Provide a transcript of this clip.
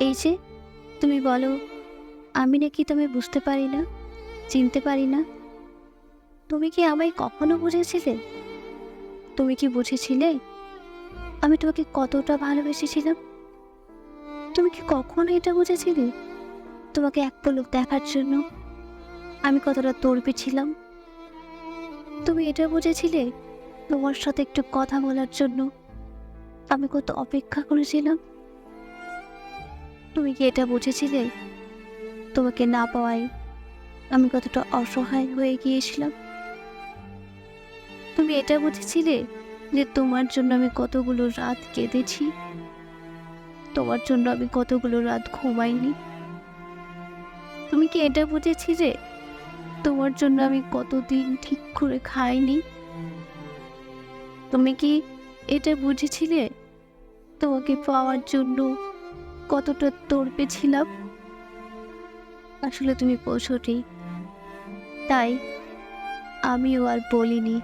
এই যে, তুমি বলো, আমি নাকি তোমায় বুঝতে পারি না, চিনতে পারি না। তুমি কি আমায় কখনো বুঝেছিলে? তুমি কি বুঝেছিলে আমি তোমাকে কতটা ভালোবেসেছিলাম? তুমি কি কখনো এটা বুঝেছিলে? তোমাকে এক পলক দেখার জন্য আমি কতটা তর্পে ছিলাম? তুমি এটা বুঝেছিলে তোমার সাথে একটু কথা বলার জন্য আমি কত অপেক্ষা করেছিলাম? তুমি কি এটা বুঝেছিলে? তোমাকে না পাওয়ায় আমি কতটা অসহায় হয়ে গিয়েছিলাম। তুমি এটা বুঝেছিলে যে তোমার জন্য আমি কতগুলো রাত কেঁদেছি? তোমার জন্য আমি কতগুলো রাত ঘুমাইনি? তুমি কি এটা বুঝেছিলে? তোমার জন্য আমি কতদিন ঠিক করে খাইনি? তুমি কি এটা বুঝেছিলে? তোমাকে পাওয়ার জন্য কতটা তর্পে ছিলাম। আসলে তুমি পৌঁছোটি তাই আমিও আর বলিনি।